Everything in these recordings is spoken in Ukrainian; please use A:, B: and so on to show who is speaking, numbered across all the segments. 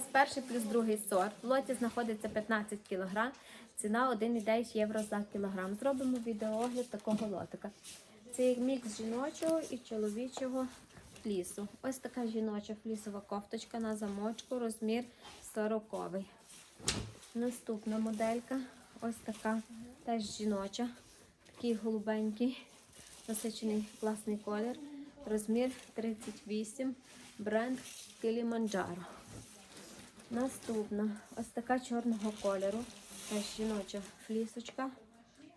A: Перший плюс другий сорт. В лоті знаходиться 15 кг. Ціна 1,9 євро за кілограм. Зробимо відеоогляд такого лотика. Це мікс жіночого і чоловічого флісу. Ось така жіноча флісова кофточка на замочку, розмір 40 Наступна моделька. Ось така теж жіноча. Такий голубенький, насичений класний колір. Розмір 38, бренд Kilimanjaro. Наступна ось така чорного кольору. Теж жіноча флісочка.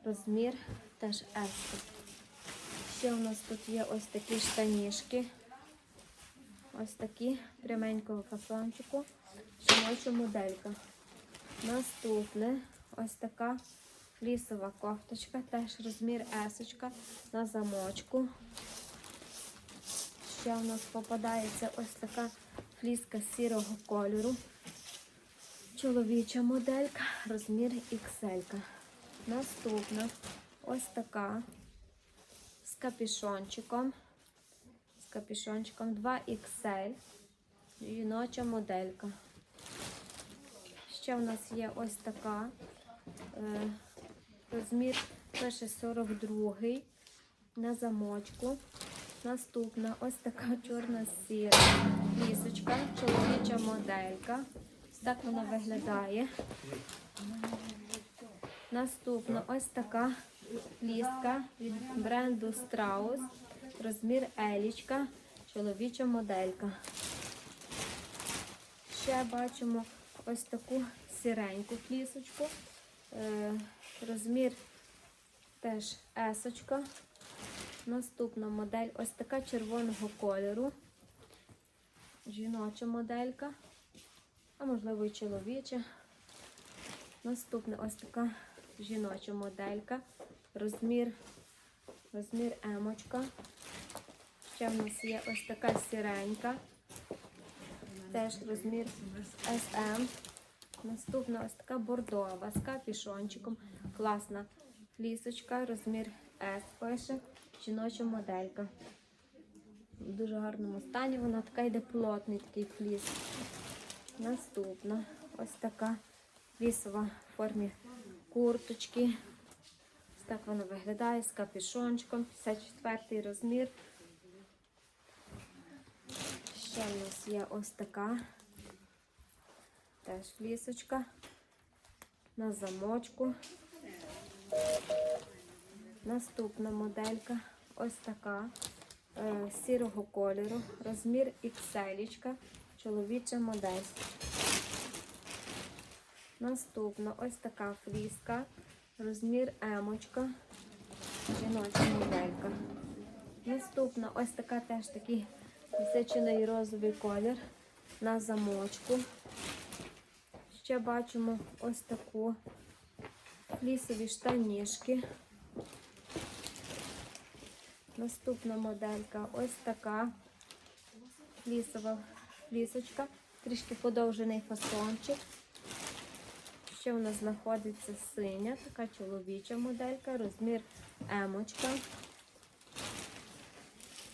A: Розмір теж S. Ще у нас тут є ось такі штанішки. Ось такі пряменького фасончику. Жіноча моделька. Наступне ось така флісова кофточка, теж розмір S на замочку. Ще у нас попадається ось така фліска сірого кольору. Чоловіча моделька, розмір XL. Наступна ось така з капішончиком. З капішончиком 2XL. Жіноча моделька. Ще в нас є ось така. Е, розмір пише 42 на замочку. Наступна ось така чорна сіра лісочка, чоловіча моделька. Так вона виглядає. Наступна ось така ліска від бренду Страус. Розмір Елічка, чоловіча моделька. Ще бачимо ось таку сіреньку флісочку. Е, розмір теж есочка. Наступна модель ось така червоного кольору. Жіноча моделька, а можливо і чоловіча. Наступна ось така жіноча моделька. Розмір, розмір емочка. Ще в нас є ось така сіренька. Теж розмір SM. Наступна ось така бордова з капішончиком. Класна флісочка, розмір S пише. Жіноча моделька. В дуже гарному стані. Вона така йде плотний такий фліс. Наступна ось така флісова в формі курточки. Ось так вона виглядає з капюшончиком. 54 розмір. Ще в нас є ось така. Теж флісочка на замочку. Наступна моделька ось така е, сірого кольору, розмір XL, чоловіча модель. Наступна ось така фліска, розмір емочка, жіноча моделька. Наступна ось така теж такий насичений розовий колір на замочку. Ще бачимо ось таку флісові штанішки. Наступна моделька ось така флісова флісочка, трішки подовжений фасончик. Ще у нас знаходиться синя, така чоловіча моделька, розмір емочка.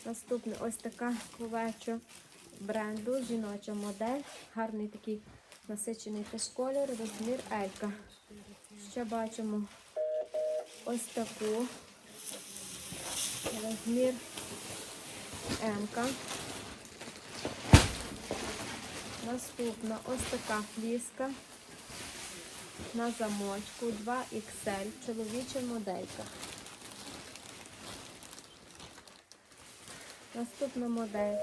A: Наступна ось така ковечо бренду, жіноча модель. Гарний такий насичений теж колір, розмір Елька. Ще бачимо ось таку розмір М. Наступна ось така фліска на замочку 2XL, чоловіча моделька. Наступна модель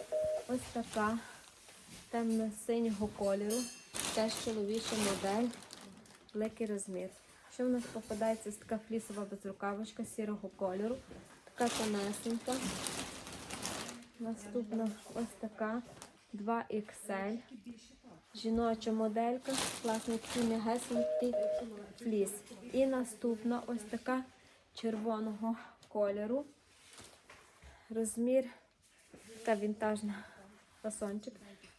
A: ось така темно-синього кольору, теж чоловіча модель, великий розмір. Що в нас попадається ось така флісова безрукавочка сірого кольору, така тонесенька. Наступна ось така 2XL. Жіноча моделька, класний такий м'ягесенький фліс. І наступна ось така червоного кольору. Розмір, така вінтажна фасончик.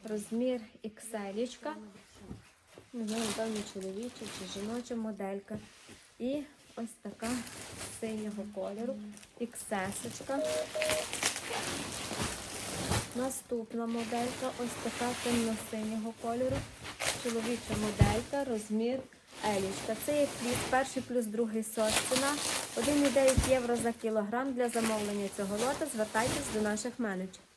A: Розмір XL. Не знаю, напевно, чоловіча чи жіноча моделька. І ось така синього кольору. XS. Наступна моделька ось така темно-синього кольору. чоловіча моделька, розмір Елічка. Це є плюс, перший плюс другий сорт. Ціна 1,9 євро за кілограм. Для замовлення цього лота звертайтесь до наших менеджерів.